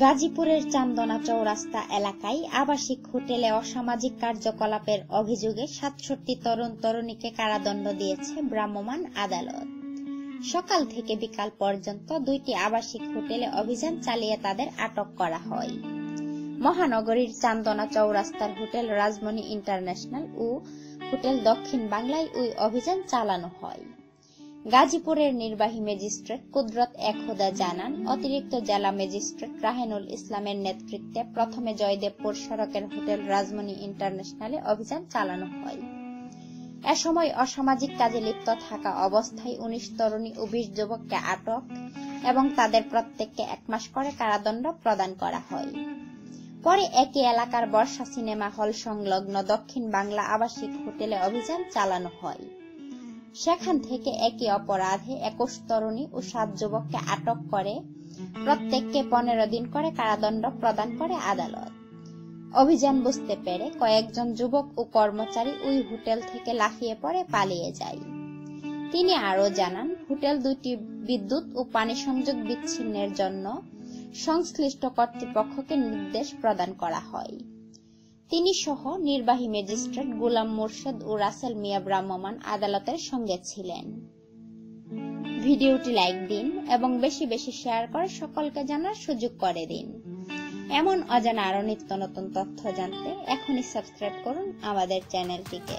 গাজীপুরের চান্দনা চৌরাস্তা এলাকায় আবাসিক হোটেলে অসামাজিক কার্যকলাপের অভিযোগে সাতষট্টি তরুণ তরুণীকে কারাদণ্ড দিয়েছে ভ্রাম্যমাণ আদালত। সকাল থেকে বিকাল পর্যন্ত দুইটি আবাসিক হোটেলে অভিযান চালিয়ে তাদের আটক করা হয়। মহানগরীর চান্দনা চৌরাস্তার হোটেল রাজমণি ইন্টারন্যাশনাল ও হোটেল দক্ষিণ বাংলায় ওই অভিযান চালানো হয়। গাজীপুরের নির্বাহী ম্যাজিস্ট্রেট কুদরত একহুদা জানান, অতিরিক্ত জেলা ম্যাজিস্ট্রেট রাহেনুল ইসলামের নেতৃত্বে প্রথমে জয়দেবপুর সড়কের হোটেল রাজমণি ইন্টারন্যাশনালে অভিযান চালানো হয়। এ সময় অসামাজিক কাজে লিপ্ত থাকা অবস্থায় উনিশ তরুণী ও বিশ যুবককে আটক এবং তাদের প্রত্যেককে এক মাস করে কারাদণ্ড প্রদান করা হয়। পরে একই এলাকার বর্ষা সিনেমা হল সংলগ্ন দক্ষিণ বাংলা আবাসিক হোটেলে অভিযান চালানো হয়। সেখান থেকে একই অপরাধে একুশ তরুণী ও সাত যুবককে আটক করে প্রত্যেককে পনেরো দিন করে কারাদণ্ড প্রদান করে আদালত। অভিযান বুঝতে পেরে কয়েকজন যুবক ও কর্মচারী ওই হোটেল থেকে লাফিয়ে পড়ে, পালিয়ে যায়। তিনি আরও জানান, হোটেল দুটি বিদ্যুৎ ও পানি সংযোগ বিচ্ছিন্নের জন্য সংশ্লিষ্ট কর্তৃপক্ষকে নির্দেশ প্রদান করা হয়। তিনি সহ নির্বাহী ম্যাজিস্ট্রেট গোলাম মোর্শেদ ও রাসেল মিয়া ব্রাহ্মমান আদালতের সঙ্গে ছিলেন। ভিডিওটি লাইক দিন এবং বেশি বেশি শেয়ার করে সকলকে জানার সুযোগ করে দিন। এমন অজানা আরও নিত্য নতুন তথ্য জানতে এখনই সাবস্ক্রাইব করুন আমাদের চ্যানেলটিকে।